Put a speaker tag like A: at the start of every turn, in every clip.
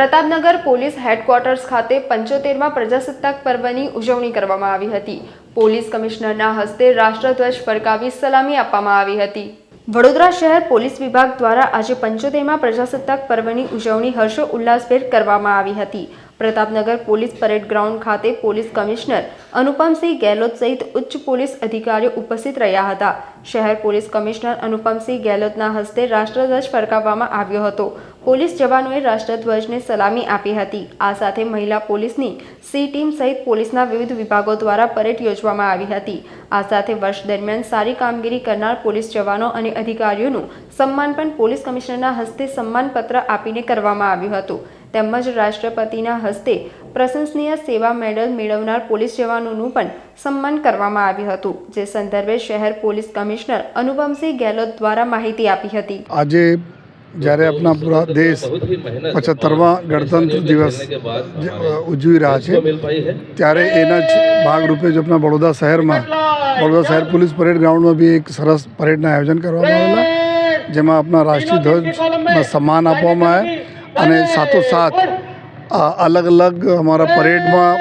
A: Pratapnagar police headquarters ખાતે પંચોતેરમાં પ્રજાસત્તાક પર્વની ઉજવણી કરવામાં આવી હતી. પોલીસ કમિશનરના હસ્તે રાષ્ટ્રધ્વજ ફરકાવી સલામી આપવામાં આવી હતી. વડોદરા શહેર પોલીસ વિભાગ દ્વારા આજે પંચોતેરમાં પ્રજાસત્તાક પર્વની ઉજવણી હર્ષો ઉલ્લાસભેર કરવામાં આવી હતી. પ્રતાપનગર પોલીસ પરેડ ગ્રાઉન્ડ ખાતે પોલીસ કમિશનર અનુપમસિંહ ગેહલોત સહિત ઉચ્ચ પોલીસ અધિકારીઓ ઉપસ્થિત રહ્યા હતા. શહેર પોલીસ કમિશનર અનુપમસિંહ ગેહલોતના હસ્તે રાષ્ટ્રધ્વજ ફરકાવવામાં આવ્યો હતો. પોલીસ જવાનોએ રાષ્ટ્રધ્વજને સલામી આપી હતી. આ સાથે મહિલા પોલીસની સી ટીમ સહિત પોલીસના વિવિધ વિભાગો દ્વારા પરેડ યોજવામાં આવી હતી. આ સાથે વર્ષ દરમિયાન સારી કામગીરી કરનાર પોલીસ જવાનો અને અધિકારીઓનું સન્માન પણ પોલીસ કમિશનરના હસ્તે સન્માનપત્ર આપીને કરવામાં આવ્યું હતું. તેમજ રાષ્ટ્રપતિના હસ્તે પ્રશંસનીય સેવા મેડલ મેળવનાર પોલીસ જવાનોનું પણ સન્માન કરવામાં આવ્યું હતું, જે સંદર્ભે શહેર પોલીસ કમિશનર અનુપમસિંહ ગેહલોત દ્વારા માહિતી આપી હતી.
B: આજે જ્યારે આપણા પૂરા દેશ પચહત્તરમાં ગણતંત્ર દિવસ ઉજવી રહ્યા છે, ત્યારે એના જ ભાગરૂપે જ આપણા બડોદા શહેરમાં, બડોદરા શહેર પોલીસ પરેડ ગ્રાઉન્ડમાં બી એક સરસ પરેડના આયોજન કરવામાં આવેલા, જેમાં આપણા રાષ્ટ્રીય ધ્વજમાં સન્માન આપવામાં આવે અને સાથોસાથ આ અલગ અલગ અમારા પરેડમાં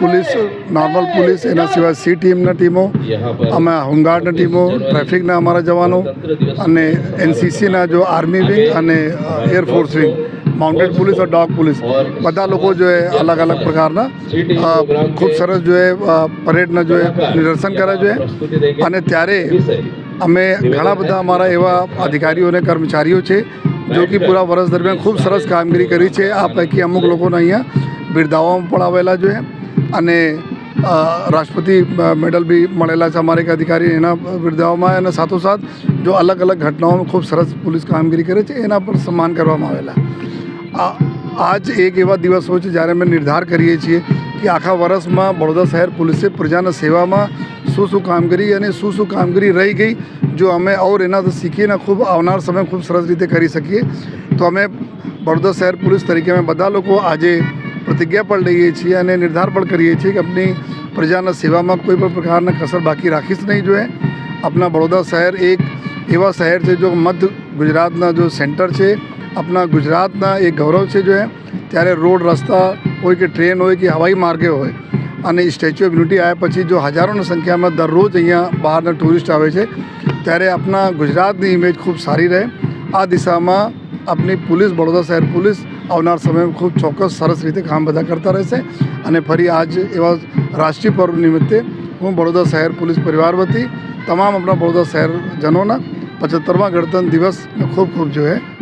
B: પોલીસ નોર્મલ પોલીસ એના સિવાય સી ટીમના ટીમો અમે હોમગાર્ડના ટીમો ટ્રાફિકના અમારા જવાનો અને એનસીસીના જો આર્મી વિંગ અને air force wing mounted police और ડોગ પોલીસ. બધા લોકો જો એ અલગ અલગ પ્રકારના ખૂબ સરસ જો એ પરેડના જો એ નિદર્શન કરે છે. અને ત્યારે અમે ઘણા બધા અમારા એવા અધિકારીઓ અને કર્મચારીઓ છે જો કે પૂરા વર્ષ દરમિયાન ખૂબ સરસ કામગીરી કરી છે. આ પૈકી અમુક લોકોને અહીંયા બિરદાવવામાં પણ આવેલા જોઈએ અને રાષ્ટ્રપતિ મેડલ બી મળેલા છે અમારે એક અધિકારી એના બિરદાવવામાં અને સાથોસાથ જો અલગ અલગ ઘટનાઓમાં ખૂબ સરસ પોલીસ કામગીરી કરે છે એના પર સન્માન કરવામાં આવેલા. આજ એક એવા દિવસ હોય છે જ્યારે અમે નિર્ધાર કરીએ છીએ કે આખા વર્ષમાં બડોદરા શહેર પોલીસે પ્રજાના સેવામાં શું શું કામગીરી અને શું શું કામગીરી રહી ગઈ, જો અમે ઓર એનાથી શીખીને ખૂબ આવનાર સમય ખૂબ સરસ રીતે કરી શકીએ. તો અમે બડોદરા શહેર પોલીસ તરીકે અમે બધા લોકો આજે પ્રતિજ્ઞા પણ લઈએ છીએ અને નિર્ધાર પણ કરીએ છીએ કે આપણી પ્રજાના સેવામાં કોઈ પણ પ્રકારના કસર બાકી રાખીશ નહીં જોઈએ. આપણા બડોદરા શહેર એક એવા શહેર છે જો મધ્ય ગુજરાતના જો સેન્ટર છે આપણા ગુજરાતના એક ગૌરવ છે જો એ ત્યારે રોડ રસ્તા હોય કે ટ્રેન હોય કે હવાઈ માર્ગે હોય અને સ્ટેચ્યુ ઓફ યુનિટી આવ્યા પછી જો હજારોની સંખ્યામાં દરરોજ અહીંયા બહારના ટુરિસ્ટ આવે છે, ત્યારે આપણા ગુજરાતની ઇમેજ ખૂબ સારી રહે. આ દિશામાં આપની પોલીસ વડોદરા શહેર પોલીસ આવનાર સમયમાં ખૂબ ચોક્કસ સરસ રીતે કામ બધા કરતા રહેશે. અને ફરી આજ એવા રાષ્ટ્રીય પર્વ નિમિત્તે હું બડોદા શહેર પોલીસ પરિવાર વતી તમામ આપણા બડોદરા શહેરજનોના પચહત્તરમા ગણતંત્ર દિવસને ખૂબ ખૂબ જો એ